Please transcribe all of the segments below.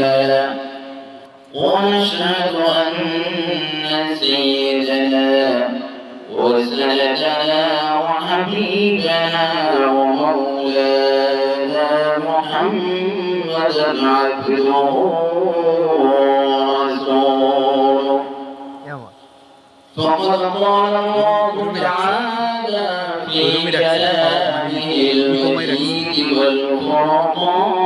له ونشهد أن سيدنا وسندنا وحبيبنا ومولانا محمدا عبده ورسوله. فقد قال الله تعالى في كلامه المجيد والفرقان.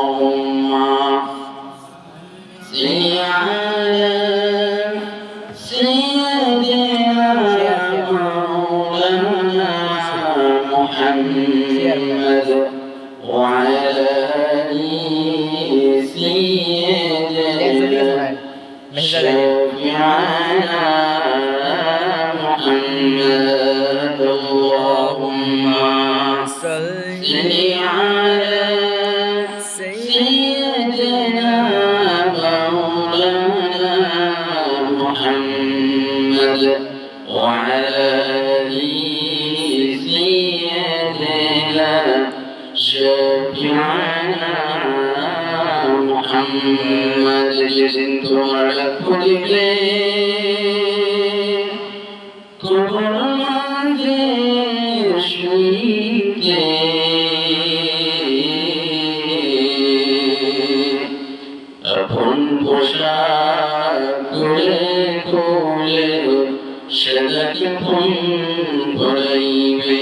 محمد جزنت على كل আপন পোশাক খুলে খুলে সেটাকে ফোন করাইবে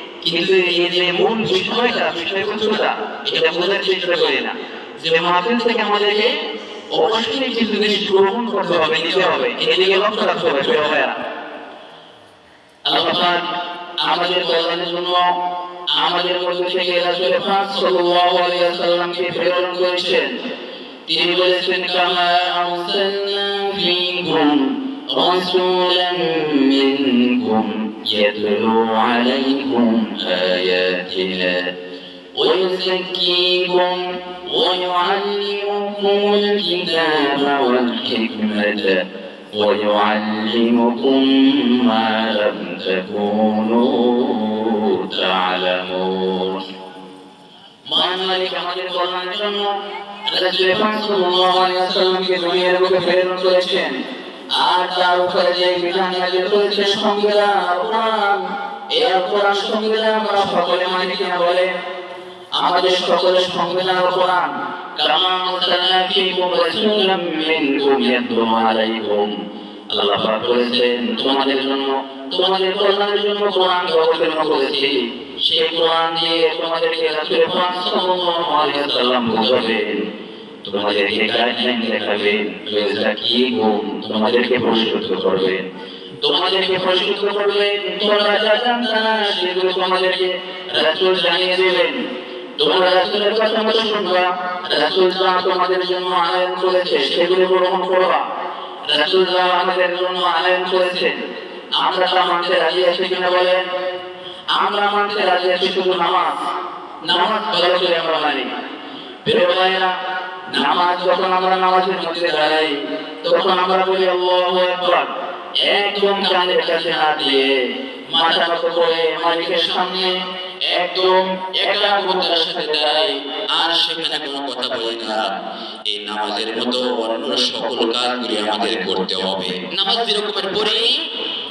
কিন্তু এই যে মূল বিষয়টা বিষয়বস্তুটা এটা বোঝার চেষ্টা করি না। যে মাহফিল থেকে আমাদেরকে অবশ্যই কিছু জিনিস গ্রহণ করতে হবে নিতে হবে। এদিকে লক্ষ্য রাখতে হবে প্রিয় ভাইয়া আল্লাহ আমাদের কল্যাণের জন্য আমাদের মধ্যে থেকে রাসূল পাক সাল্লাল্লাহু আলাইহি ওয়াসাল্লামকে প্রেরণ করেছেন। তিনি বলেছেন কামা আরসালনা ফীকুম রাসূলান মিনকুম। ইয়াতলু আলাইকুম আয়াতিনা ويزكيكم ويعلمكم الكتاب والحكمة ويعلمكم ما لم تكونوا تعلمون মান মালিক আমাদের কল্যাণের জন্য রাসূল পাক সাল্লাল্লাহু আলাইহি ওয়াসাল্লামকে দুনিয়ার বুকে প্রেরণ করেছেন আর তার উপরে যে বিধান নাযিল করেছেন সংবিধান কোরআন এই কোরআন সংবিধান আমরা সকলে মানি কিনা বলে? আমাদের সকলের সংবিধান কোরআন কামা তোমাদের জন্য তোমাদের জন্য কোরআন অবতীর্ণ সেই কোরআন দিয়ে তোমাদেরকে রাসূল পাক সাল্লাল্লাহু বুঝাবেন। তোমাদেরকে গাইডলাইন দেখাবেন রোজা কি গুণ তোমাদেরকে পরিশুদ্ধ করবেন তোমাদেরকে পরিশুদ্ধ করবেন তোমরা যা জানতা না সেগুলো তোমাদেরকে রাসূল জানিয়ে দেবেন। তোমরা রাসূলের কথা মতো শুনবা রাসূল যা তোমাদের জন্য আনয়ন করেছে সেগুলো গ্রহণ করবা। রাসূল যা আমাদের জন্য আনয়ন করেছেন আমরা তা মানতে রাজি আছি কিনা বলেন? আমরা মানতে রাজি আছি শুধু নামাজ। নামাজ ভালো করে আমরা মানি। ভাইয়েরা নামাজ যখন আমরা নামাজের মধ্যে দাঁড়াই, তখন আমরা বলি, আল্লাহু আকবার। একদম কানের কাছে হাত দিয়ে, মাথা নত করে মালিকের সামনে একদম একাগ্রতার সাথে দাঁড়াই, আর সেখানে কোনো কথা বলি না। এই নামাজের মতো অন্য সকল কাজগুলি আমাদের করতে হবে। নামাজ যেরকমের পড়ি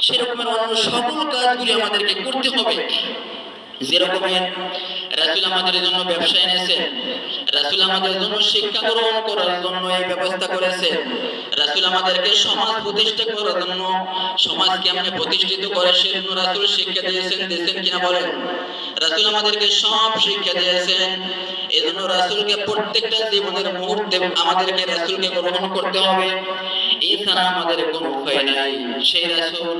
সেরকমের অন্য সকল কাজগুলি আমাদেরকে করতে হবে। যেরকমের রাসুল আমাদের জন্য ব্যবসা এনেছেন, রাসুল আমাদের জন্য শিক্ষা গ্রহণ করার জন্য এই ব্যবস্থা করেছেন, রাসুল আমাদেরকে সমাজ প্রতিষ্ঠা করার জন্য সমাজ কেমনে প্রতিষ্ঠিত করে সেজন্য রাসুল শিক্ষা দিয়েছেন দিয়েছেন কিনা বলেন? রাসুল আমাদেরকে সব শিক্ষা দিয়েছেন, এজন্য রাসুলকে প্রত্যেকটা জীবনের মুহূর্তে আমাদেরকে রাসুলকে গ্রহণ করতে হবে, এছাড়া আমাদের কোনো উপায় নাই। সেই রাসুল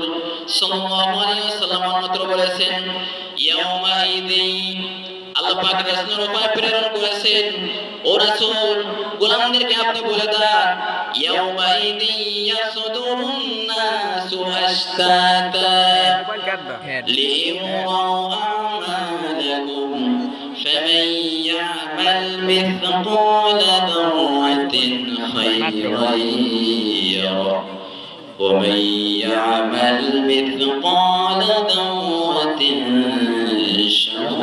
ওয়াসাল্লাম বলেছেন আল্লাহ পাক রাসূলের উপায় প্রেরণ করেছেন ও রাসূল গোলামদেরকে আপনি বলে দেন ইয়াউমাইদি ইয়াসুদুরুন নাসু আশতাতা ليروا أعمالهم فمن يعمل مثقال ذرة خيرا يره ومن يعمل مثقال ذرة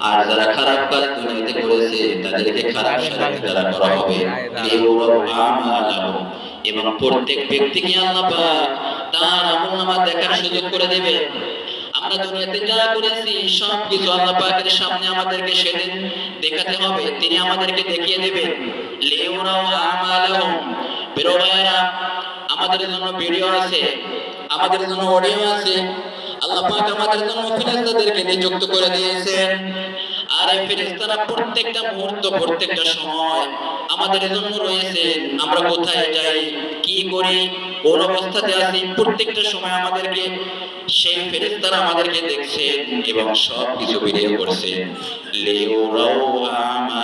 আর যারা খারাপ কাজ দুনিয়াতে করেছে, তাদেরকে খারাপ সারিতে দ্বারা করা হবে। এবং প্রত্যেক ব্যক্তিকে আল্লাহ তার আমলনামা দেখার সুযোগ করে দেবে আমরা দুনিয়াতে যা করেছি সব কিছু আল্লাহ পাকের সামনে আমাদেরকে সেদিন দেখাতে হবে। তিনি আমাদেরকে দেখিয়ে দেবেন। লিউরাউ আমালাহুম। ভাইয়েরা আমাদের জন্য ভিডিও আছে, আমাদের জন্য অডিও আছে। আল্লাহ পাক আমাদের জন্য ফেরেশতাদেরকে নিযুক্ত করে দিয়েছেন। আর এই ফেরেশতারা প্রত্যেকটা মুহূর্ত, প্রত্যেকটা সময় আমাদের জন্য রয়েছে। আমরা কোথায় যাই, কি করি, কোন অবস্থাতে আছি, প্রত্যেকটা সময় আমাদেরকে সেই ফেরেশতারা আমাদেরকে দেখছেন এবং সব কিছু ভিডিও করছেন। লিউরাউ আমালাহুম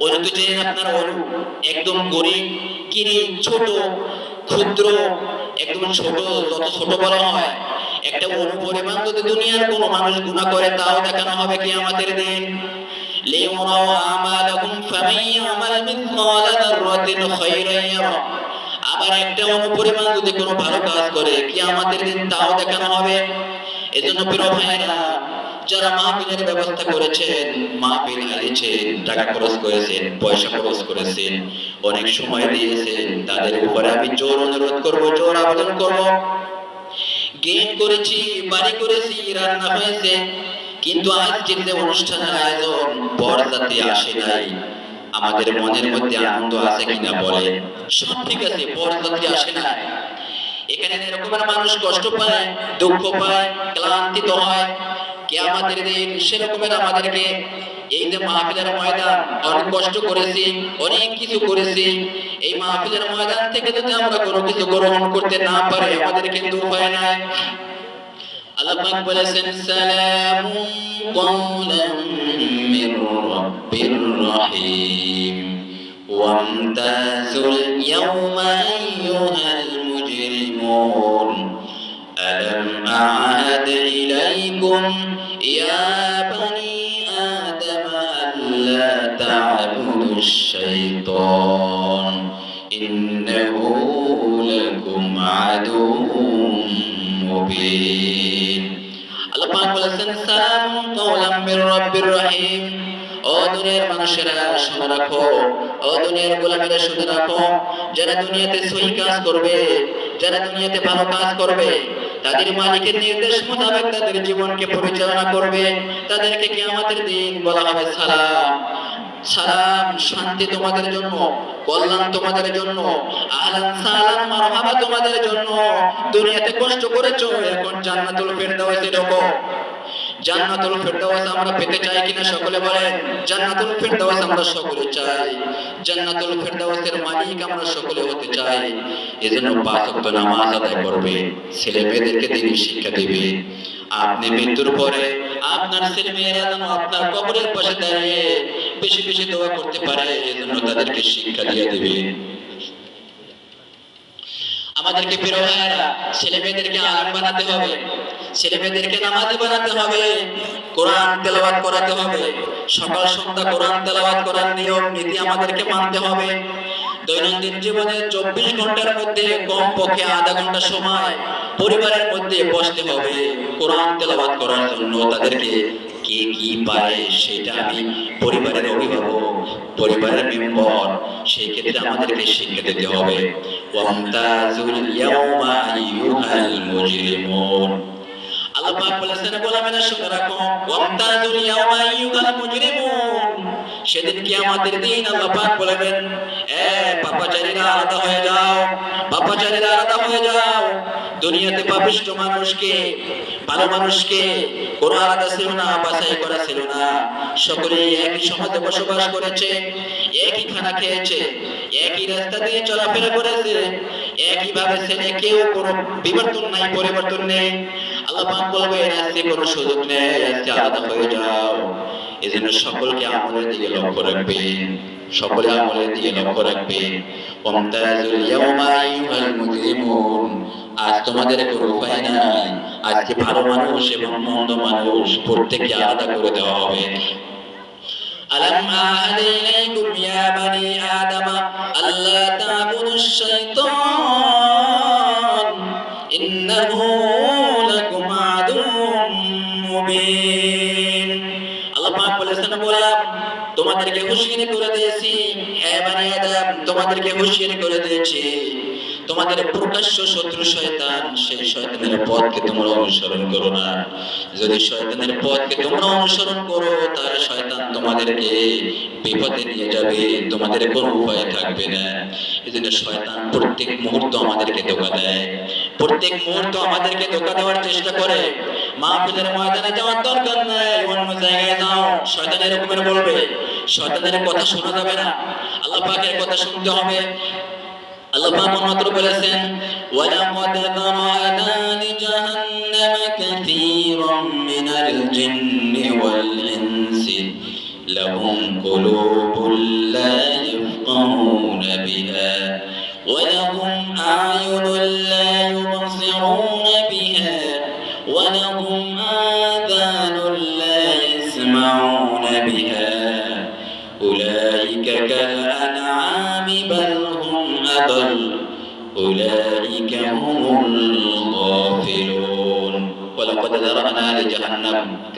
জানেন আপনার একদম গরিব কিরি ছোট, ক্ষুদ্র, একদম ছোট, যত ছোট বলা হয়, একটা অনু পরিমাণ যদি দুনিয়ার কোনো মানুষ গুণা করে, তাও দেখানো হবে কি আমাদের দিন আবার একটা অনুপরিমাণ যদি কোনো ভালো কাজ করে কি আমাদের দিন তাও দেখানো হবে। এজন্য প্রিয় ভাইরা যারা মাহফিলের ব্যবস্থা করেছেন, মাহফিল আইছেন টাকা খরচ করেছেন, পয়সা খরচ করেছেন, অনেক সময় দিয়েছেন, তাদের উপরে আমি জোর অনুরোধ করব, জোর আবেদন করব। করেছি, বাড়ি করেছি, রান্না হয়েছে, কিন্তু আজকের যে অনুষ্ঠানের আয়োজন বরযাত্রী আসে নাই। আমাদের মনের মধ্যে আনন্দ আছে কিনা বলে সব ঠিক আছে, বরযাত্রী আসে এখানে এরকমের মানুষ কষ্ট পায়, দুঃখ পায় ক্লান্তিত হয়। কে আমাদের দিন সেরকমের আমাদেরকে এই যে মাহফিলের ময়দান অনেক কষ্ট করেছি অনেক কিছু করেছি এই মাহফিলের ময়দান থেকে যদি আমরা কোনো কিছু গ্রহণ করতে না পারি আমাদের কিন্তু উপায় নাই আল্লাহ পাক বলেছেন সালামুন কওলাম মির রাব্বির রহিম وامتازوا اليوم أيها المجرمون ألم أعهد إليكم يا بني آدم ألا تعبدوا الشيطان إنه لكم عدو মুবিন আল্লাহ পাক বলেছেন সালামুন কাওলাম মির রাব্বির রহিম ও দুনিয়ার মানুষেরা শুনে রাখো ও দুনিয়ার গোলামেরা শুনে রাখো যারা দুনিয়াতে সহি কাজ করবে যারা দুনিয়াতে ভালো কাজ করবে তাদের মালিকের নির্দেশ মোতাবেক তাদের জীবনকে পরিচালনা করবে। তাদেরকে কি আমাদের দিন বলা হবে সালাম। সালাম শান্তি তোমাদের জন্য কল্যাণ তোমাদের জন্য আহলান সালাম মারহাবা তোমাদের জন্য। দুনিয়াতে কষ্ট করেছ এখন জান্নাতুল ফেরদাউসে ঢোকো। জান্নাতুল ফেরদাউস আমরা পেতে চাই কিনা সকলে বলেন, জান্নাতুল ফেরদাউস আমরা সকলে চাই। জান্নাতুল ফেরদাউসের মালিক আমরা সকলে হতে চাই। এজন্য পাঁচ ওয়াক্ত নামাজ আদায় করবে, ছেলে মেয়েদেরকে দিনই শিক্ষা দিবে। আপনি মৃত্যুর পরে আপনার ছেলে মেয়েরা যেন আপনার কবরের পাশে দাঁড়িয়ে বেশি বেশি দোয়া করতে পারে, এজন্য তাদেরকে শিক্ষা দিয়ে দিবে। আমাদেরকে প্রিয় ভাইয়েরা ছেলে মেয়েদেরকে আলেম বানাতে হবে। ছেলে মেয়েদেরকে নামাজি বানাতে হবে। কোরআন তেলাওয়াত করাতে হবে। সকাল সন্ধ্যা কোরআন তেলাওয়াত করার নিয়ম, নীতি আমাদেরকে মানতে হবে। দৈনন্দিন জীবনে চব্বিশ ঘণ্টার মধ্যে কম পক্ষে আধা ঘণ্টা সময় পরিবারের মধ্যে বসতে হবে কোরআন তেলাওয়াত করার জন্য। তাদেরকে কে কি পারে সেটা আমি পরিবারের অভিভাবক, পরিবারের মেম্বার, সেই ক্ষেত্রে আমাদেরকে শিক্ষা দিতে হবে। ওয়ামতাজুল ইয়াউমা আইয়ুহাল মুজরিমুন আল্লাহ পাক বলেছেন গোলামেরা শুনে রাখো। ওয়ামতাজুল ইয়াউমা আইয়ুহাল মুজরিমুন সেদিন কিয়ামতের দিন আল্লাহ পাক বলবেন এ পাপাচারীরা আলাদা হয়ে যাও। পাপাচারীরা আলাদা হয়ে যাও। দুনিয়াতে পাপিষ্ট মানুষকে ভালো মানুষকে কোনো আলাদা ছিল না বাছাই করা ছিল না। সকলে একই সমাজে বসবাস করেছে, একই খানা খেয়েছে, একই রাস্তা দিয়ে চলাফেরা করেছে, একইভাবে ছেলে কেউ কোনো বিবর্তন নাই, পরিবর্তন নেই। আল্লাহ বলবে আজকে কোনো সুযোগ নেই, আজকে আলাদা হয়ে যাও। এজন্য সকলকে আমলের দিকে লক্ষ্য রাখবেন সকলে আমলের দিকে লক্ষ্য রাখবেন ওমতাজুল ইয়াউমা আইয়ুহাল মুজরিমুন আজ তোমাদের কোনো উপায় নাই আজকে ভালো মানুষ এবং মন্দ মানুষ প্রত্যেককে আলাদা করে দেওয়া হবে ألم أعهد إليكم يا بني آدم ألا تعبدوا الشيطان তোমাদেরকে হুঁশিয়ারি করে দিয়েছি, তোমাদের প্রকাশ্য শত্রু শয়তান, সেই শয়তানের পথকে তোমরা অনুসরণ করো না। যদি শয়তানের পথকে তোমরা অনুসরণ করো, তাহলে শয়তান তোমাদেরকে বিপদে নিয়ে যাবে, তোমাদের কোনো উপায় থাকবে না। এই জন্য শয়তান প্রত্যেক মুহূর্ত আমাদেরকে ধোকা দেয়। প্রত্যেক মুহূর্ত আমাদেরকে ধোকা দেওয়ার চেষ্টা করে। মাহফিলের ময়দানে যাওয়ার দরকার নাই, অন্য জায়গায় যাও, শয়তান এরকমের বলবে শয়তানের কথা শোনা যাবে না। আল্লাহ পাকের কথা শুনতে হবে। আল্লাহ পাক অন্যত্র বলেছেন, ওয়ালাকাদ যারানা লিজাহান্নামা কাসীরাম মিনাল জিন্নি ওয়াল ইনসি, লাহুম কুলুবুন লা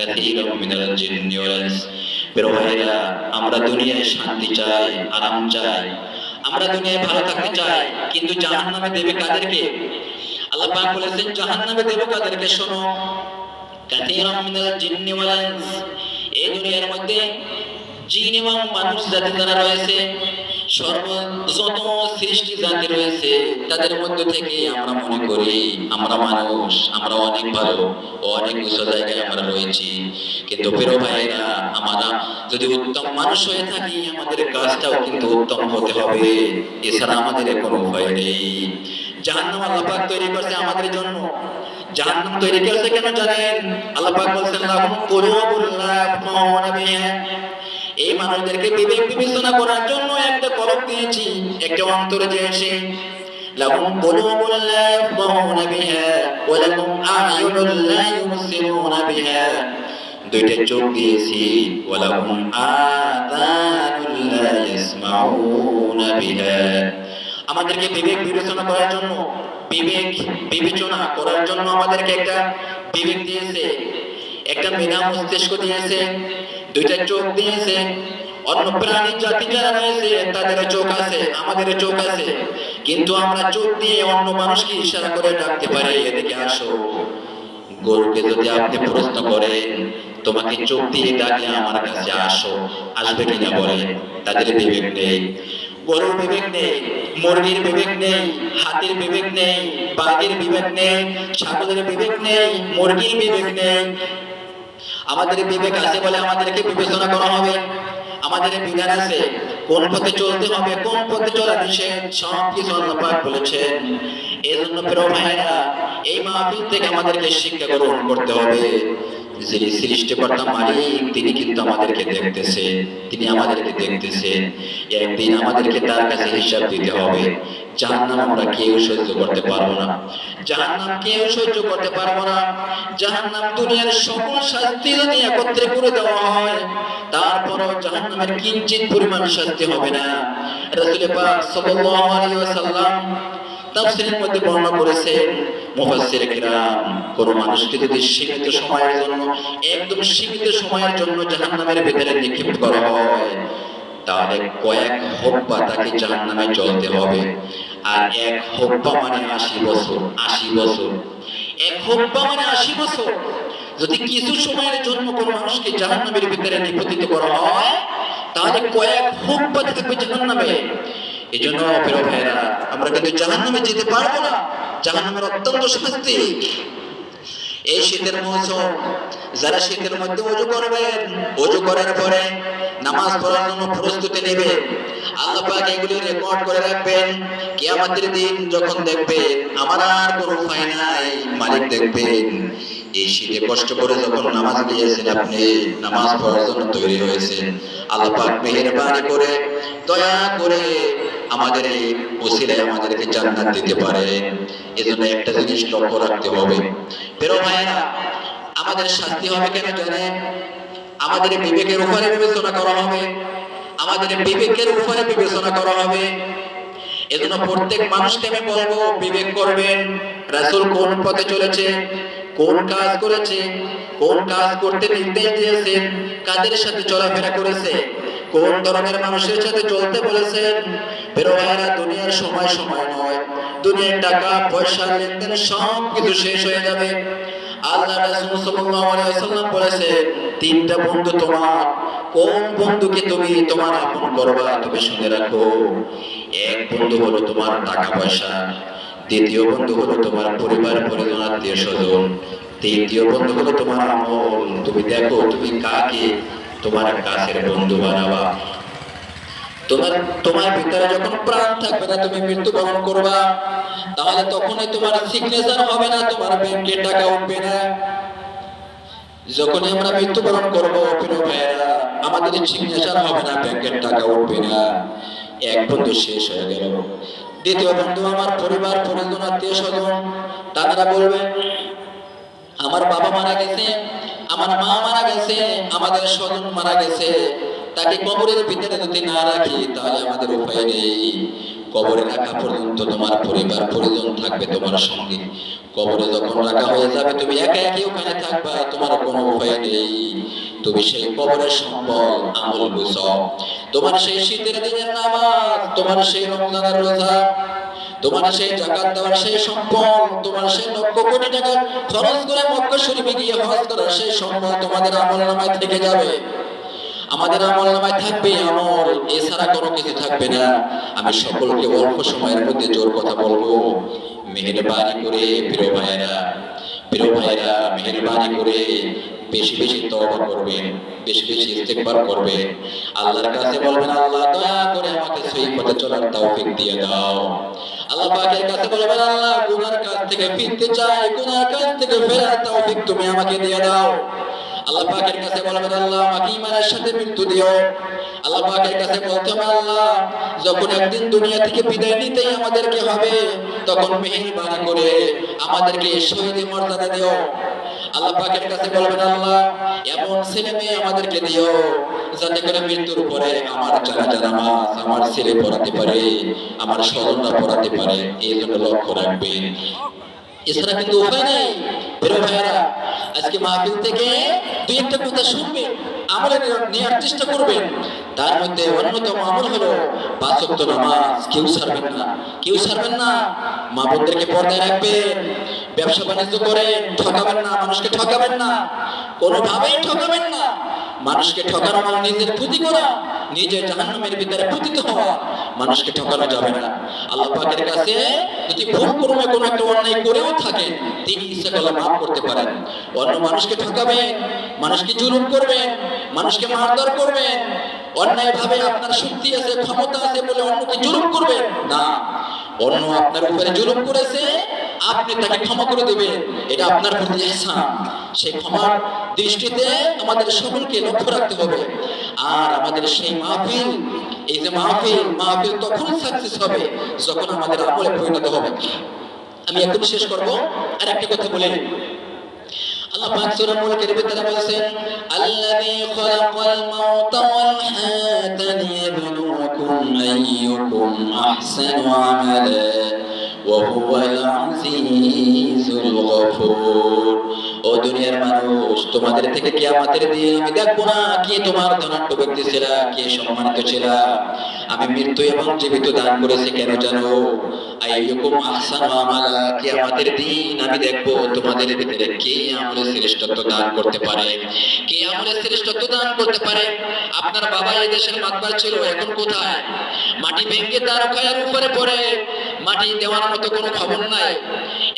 كثيرا من الجن والإنس বেরোভাইরা আমরা দুনিয়ায় শান্তি চাই আরাম চাই আমরা দুনিয়ায় ভালো থাকতে চাই কিন্তু জাহান্নামে দেবে কাদেরকে আল্লাহ পাক বলেছেন জাহান্নামে দেবে কাদেরকে শোনো কাসীরাম মিনাল জিন্নি ওয়াল ইনস এই দুনিয়ার মধ্যে জিন এবং মানুষ জাতি যারা রয়েছে সর্ব সৃষ্টি জাতি রয়েছে, তাদের মধ্য থেকে আমরা মনে করি, আমরা মানুষ, আমরা অনেক ভালো, অনেক উঁচু জায়গায় আমরা রয়েছি। কিন্তু প্রিয় ভাইরা আমরা যদি উত্তম মানুষ হয়ে থাকি, আমাদের কাজটাও কিন্তু উত্তম হতে হবে। এছাড়া আমাদের কোনো উপায় নেই। জাহান্নাম আল্লাহ তৈরি করছে আমাদের জন্য। জাহান্নাম তৈরি করেছে কেন জানেন? আল্লাহ পাক বলছেন, লাহুম কুলুবুল লা ইয়াফকাহুনা এই মানুষদেরকে বিবেক বিবেচনা করার জন্য একটা কলম দিয়েছি, একটা অন্তর দিয়েছি কুলুবুল লা ইয়াফকাহুনা বিহা ওয়া লাহুম আ'য়ুনুন লা ইউবসিরুনা বিহা। দুইটা চোখ দিয়েছি বিহা। আমাদেরকে বিবেক বিবেচনা করার জন্য, বিবেক বিবেচনা করার জন্য আমাদেরকে একটা বিবেক দিয়েছে, একটা মেধা মস্তিষ্ক দিয়েছে। দুইটা চোখ দিয়েছে, অন্য প্রাণী জাতি যারা রয়েছে, তাদের চোখ আছে, আমাদের চোখ আছে। কিন্তু আমরা চোখ দিয়ে অন্য মানুষকে ইশারা করে ডাকতে পারি, এদিকে আসো। গরুকে যদি আপনি প্রশ্ন করেন, তোমাকে চোখ দিয়ে ডাকে আমার কাছে আসো। আসবে কিনা বলে? তাদের বিবেক নেই। গরুর বিবেক নেই, মুরগির বিবেক নেই, হাতির বিবেক নেই, বাঘের বিবেক নেই, ছাগলের বিবেক নেই, মুরগির বিবেক নেই। আমাদের বিবেক আছে বলে আমাদেরকে বিবেচনা করা হবে। আমাদের বিধান আছে, কোন পথে চলতে হবে, কোন পথে চলা নিষেধ, সব কিছু বলেছেন। এই জন্য প্রিয় এই মাহফিল থেকে আমাদেরকে শিক্ষা গ্রহণ করতে হবে। যিনি সৃষ্টিকর্তা মালিক, তিনি কিন্তু আমাদেরকে দেখতেছে, তিনি আমাদেরকে দেখতেছেন একদিন আমাদেরকে তার কাছে হিসাব দিতে হবে, জাহান্নাম আমরা কেউ সহ্য করতে পারব না। জাহান্নাম কেউ সহ্য করতে পারব না। জাহান্নাম দুনিয়ার সকল শাস্তি যদি একত্রে করে দেওয়া হয়, তারপরও জাহান্নামের কিঞ্চিত পরিমাণ শাস্তি হবে না। রাসূল পাক সাল্লাল্লাহু আলাইহি ওয়াসাল্লাম তাফসীরের মধ্যে বর্ণনা করেছেন মুফাসসির কিরাম কোন মানুষকে যদি সীমিত সময়ের জন্য, একদম সীমিত সময়ের জন্য জাহান্নামের ভিতরে নিক্ষেপ করা হয়, তাহলে কয়েক হব্বা তাকে জাহান্নামে জ্বলতে হবে। আর এক হব্বা মানে আশি বছর আশি বছর। এক হব্বা মানে আশি বছর। যদি কিছু সময়ের জন্য কোন মানুষকে জাহান্নামের ভিতরে নিপতিত করা হয়, তাহলে কয়েক হব্বা থাকবে জাহান্নামে। এই জন্য প্রিয় ভাইরা আমরা কিন্তু জাহান্নামে যেতে পারব না। জাহান্নামের অত্যন্ত শাস্তি এই শীতের মৌসুম যারা শীতের মধ্যে করবেন করার পরে নামাজ পড়ার জন্য প্রস্তুতি নেবেন আল্লাহ পাক এগুলি রেকর্ড করে রাখবেন। কিয়ামতের দিন যখন দেখবেন আমার আর কোনো উপায় নাই মালিক দেখবেন। এই শীতে কষ্ট করে যখন নামাজ গিয়েছেন আপনি নামাজ পড়ার জন্য তৈরি হয়েছেন। আল্লাহ পাক মেহেরবানি করে দয়া করে আমাদের এই ওসিলায় আমাদেরকে জান্নাত দিতে পারে। এজন্য একটা জিনিস লক্ষ্য রাখতে হবে। বেরো ভাইয়েরা, আমাদের শাস্তি হবে কেন জানেন? আমাদের বিবেকের উপরে বিবেচনা করা হবে। আমাদের বিবেকের উপরে বিবেচনা করা হবে। এজন্য প্রত্যেক মানুষকে আমি বলব, বিবেক করবেন। রাসূল কোন পথে চলেছে? কোন কাজ করেছে? কোন কাজ করতে নির্দেশ দিয়েছেন? কাদের সাথে চলাফেরা করেছে? কোন ধরনের মানুষের সাথে চলতে বলেছেন? বেরো ভাইরা দুনিয়ার সময় সময় নয়। দুনিয়ার টাকা, পয়সা, লেনদেন সব কিছু শেষ হয়ে যাবে। এক বন্ধু তোমার টাকা পয়সা বন্ধু তোমার আত্মীয় স্বজন। তৃতীয় বন্ধু হলো তোমার আমল। তুমি দেখো তুমি কাকে তোমার কাছের বন্ধু বানাবা। তোমার তোমার ভিতরে যখন প্রাণ থাকবে না তুমি মৃত্যুবরণ করবা তাহলে তখনই তোমার সিগনেচার হবে না তোমার ব্যাংকে টাকা উঠবে না। যখনই আমরা মৃত্যুবরণ করব প্রিয় ভাইয়েরা আমাদের সিগনেচার হবে না ব্যাংকের টাকা উঠবে না। এক বন্ধু শেষ হয়ে গেল। দ্বিতীয় বন্ধু আমার পরিবার পরিজন আত্মীয় স্বজন তারা বলবে আমার বাবা মারা গেছে আমার মা মারা গেছে, আমাদের স্বজন মারা গেছে। তাকে কবরের ভিতরে যদি না রাখি, তাহলে আমাদের উপায় নেই। কবরে রাখা পর্যন্ত তোমার পরিবার, পরিজন থাকবে তোমার সঙ্গে। কবরে যখন রাখা হয়ে যাবে, তুমি একা একই ওখানে থাকবা, তোমার কোনো উপায় নেই। তুমি সেই কবরের সম্বল, আমল বুঝ। তোমার সেই শীতের দিনের নামাজ, তোমার সেই রমজানের রোজা তোমার সেই জাকাত দেওয়ার সেই সম্পদ, তোমার সেই লক্ষ কোটি টাকা খরচ করে মক্কা শরীফে গিয়ে করার সেই সম্পদ তোমাদের আমল নামায় থেকে যাবে। আমাদের আমল নামায় থাকবে আমল, এছাড়া কোনো কিছু থাকবে না। আমি সকলকে অল্প সময়ের মধ্যে জোর কথা বলব। মেহেরবানি করে প্রিয় ভাইয়েরা প্রিয় ভাইয়েরা, মেহেরবানি করে বেশি বেশি তওবা করবেন, বেশি বেশি ইস্তেগফার করবেন। আল্লাহর কাছে বলবেন, আল্লাহ, দয়া করে আমাকে সেই পথে চলার তৌফিক দিয়ে দাও। আল্লাহ পাকের কাছে বলবেন, আল্লাহ, গুনার কাছ থেকে ফিরতে চাই, গুনার কাছ থেকে ফেরার তৌফিক তুমি আমাকে দিয়ে দাও। আল্লাহ পাকের কাছে বলবেন, আল্লাহ, আমাকে ইমানের সাথে মৃত্যু দিও। আল্লাহ পাকের কাছে বলতে হবে, আল্লাহ, যখন একদিন দুনিয়া থেকে বিদায় নিতেই আমাদেরকে হবে, তখন মেহেরবানি করে আমাদেরকে শহীদের মর্যাদা দিও। আল্লাহ পাকের কাছে বলবেন, আল্লাহ, এমন ছেলে মেয়ে আমাদেরকে দিও যাতে করে মৃত্যুর পরে আমার জানাজা নামাজ আমার ছেলে পড়াতে পারে, আমার স্বজনরা পড়াতে পারে। এই জন্য লক্ষ্য রাখবেন। এছাড়া কিন্তু উপায় নেই। প্রিয় ভাইয়েরা, আজকে মাহফিল থেকে দুই একটা কথা শুনবেন। আমলে নেওয়ার চেষ্টা করবেন তার মধ্যে অন্যতম আমল হলো পাঁচ ওয়াক্ত নামাজ। কেউ ছাড়বেন না। কেউ ছাড়বেন না। মা বোনদেরকে পর্দায় রাখবেন। ব্যবসা বাণিজ্য করে ঠকাবেন না। মানুষকে ঠকাবেন না। কোনোভাবেই ঠকাবেন না। মানুষকে ঠকানো মানে নিজের ক্ষতি করা। নিজের জাহান্নামের ভিতরে পতিত হওয়া। মানুষকে ঠকানো যাবে না। আল্লাহ পাকের কাছে যদি ভুল ক্রমে কোনো একটা অন্যায় করেও থাকেন, তিনি ইচ্ছা করলে মাফ করতে পারেন। অন্য মানুষকে ঠকাবেন। মানুষকে জুলুম করবেন। মানুষকে মারধর করবেন অন্যায় ভাবে আপনার শক্তি আছে, ক্ষমতা আছে বলে অন্যকে জুলুম করবেন। না, অন্য আপনার উপরে জুলুম করেছে, আপনি তাকে ক্ষমা করে দেবেন। এটা আপনার প্রতি ইহসান। সেই ক্ষমার দৃষ্টিতে আমাদের সকলকে লক্ষ্য রাখতে হবে। আর আমাদের সেই মাহফিল, এই যে মাহফিল মাহফিল তখন সাকসেস হবে যখন আমাদের আমলে পরিণত হবে। আমি এখন শেষ করব। আর একটা কথা বলে। আল্লাহ পাক সূরা মুলকের ভিতরে বলেছেন আল্লাযী খালাকাল মাউতা ওয়াল হায়াতা লিয়াবলুয়াকুম আইয়ুকুম আহসানু আমালা, ওয়া হুয়াল আজিজুল গফুর। ও দুনিয়ার মানুষ, তোমাদের থেকে কিয়ামতের দিন আমি দেখব না কে তোমার ধনাঢ্য ব্যক্তি ছিল, কে সম্মানিত ছিল। আমি মৃত্যু এবং জীবিত দান করেছি, কেন জানো? আইয়ুকুম কিয়ামতের দিন। আমি দেখব তোমাদের ভিতরে কে আমলে শ্রেষ্ঠত্ব দান করতে পারে। কে আমলে শ্রেষ্ঠত্ব দান করতে পারে? আপনার বাবা এই দেশের মাতবার ছিল, এখন কোথায়? মাটি ভেঙে তার খায়ের উপরে পড়ে। মাটি দেওয়ার মতো কোনো খবর নাই।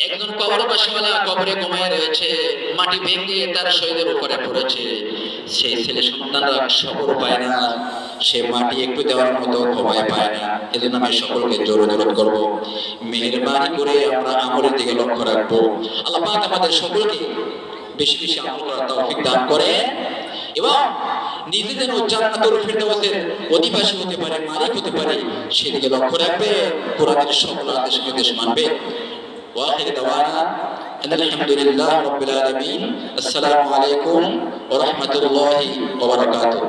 একজন কবরবাসীওয়ালা কবরে ঘুমায় রয়েছে। মাটি ভেঙে তার শরীরের উপরে পড়েছে। সেই ছেলে সন্তানরা খবর পায় না। সে মাটি একটু দেওয়ার মতো ক্ষমায় পায় না এজন্য আমি সকলকে জোর অনুরোধ করবো মেহরবানি করে আমরা আমলের দিকে লক্ষ্য রাখবো আল্লাহ পাক আমাদের সকলকে বেশি বেশি আমল করার তৌফিক দান করে এবং নিজেদের জান্নাতুল ফিরদাউসের অধিবাসী হতে পারে মালিক হতে পারে সেদিকে লক্ষ্য রাখবে কোরআনের সকল আদেশ নির্দেশ মানবে واخر دعوانا ان الحمد لله رب العالمين السلام عليكم ورحمه الله وبركاته